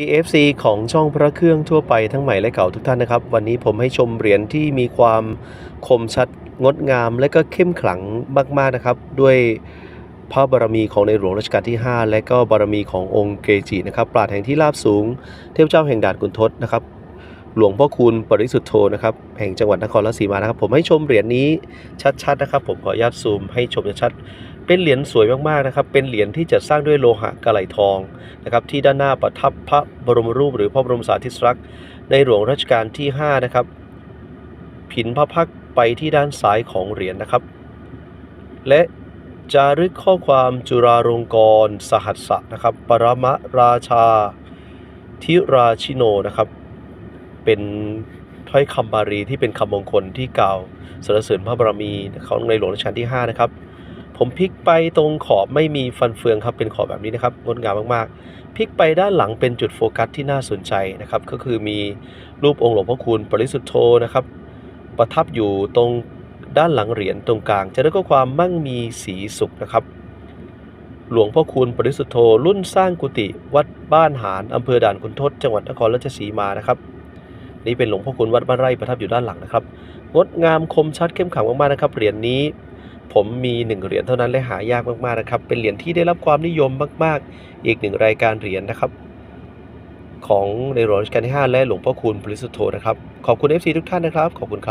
EFC ของช่องพระเครื่องทั่วไปทั้งใหม่และเก่าทุกท่านนะครับ วันนี้ผมให้ชมเหรียญที่มีความคมชัดงดงาม และก็เข้มขลังมาก ๆ นะครับ ด้วยพระบารมีของในหลวงรัชกาลที่ 5 และก็บารมีขององค์เกจินะครับปราดแห่งที่ราบสูง เทพเจ้าแห่งด่านกุนทศนะครับหลวงพ่อคูณปริสุทธโธนะครับแห่งจังหวัดนครราชสีมานะครับ ผมให้ชมเหรียญนี้ชัดๆนะครับ ผมขออนุญาตซูมให้ชมชัดๆ เป็นเหรียญสวยมากๆนะครับ เป็นเหรียญที่จัดสร้างด้วยโลหะกะไหลทองนะครับที่ด้านหน้าประทับพระบรมรูปหรือพระบรมสารีริสลักษณ์ในหลวงรัชกาลที่ 5 นะครับ ผินพระพักไปที่ด้านซ้ายของเหรียญนะครับ และจารึกข้อความจุฬาลงกรณ์สหัสสะนะครับ ปรมราชาธิราชิโนนะครับ เป็นถ้อยคำบาลีที่เป็นคำมงคลที่กล่าวสรรเสริญพระบารมีของในหลวงรัชกาลที่ 5 นะครับ ผมพลิกไปตรงขอบไม่มีฟันเฟืองครับเป็นขอบแบบนี้นะครับงดงามมากๆพลิกไปด้านหลังเป็นจุดโฟกัสที่น่าสนใจนะครับ ก็คือมีรูปองค์หลวงพ่อคูณปริสุทธโธนะครับ ประทับอยู่ตรงด้านหลังเหรียญตรงกลาง จะได้ข้อความมั่งมีสีสุขนะครับ หลวงพ่อคูณปริสุทธโธรุ่นสร้างกุฏิวัดบ้านหานอำเภอด่านขุนทดจังหวัดนครราชสีมานะครับนี่เป็นหลวงพ่อคูณวัดบ้านไร่ประทับอยู่ด้านหลังนะครับงดงามคมชัดเข้มขังมากๆนะครับเหรียญนี้ ผมมีหนึ่งเหรียญเท่านั้นและหายากมากๆนะครับ เป็นเหรียญที่ได้รับความนิยมมาก ๆ อีกหนึ่งรายการเหรียญนะครับ ของในหลวงรัชกาลที่ 5 และหลวงพ่อคูณปริสุทธโธนะครับ ขอบคุณ FC ทุกท่านนะครับ ขอบคุณครับ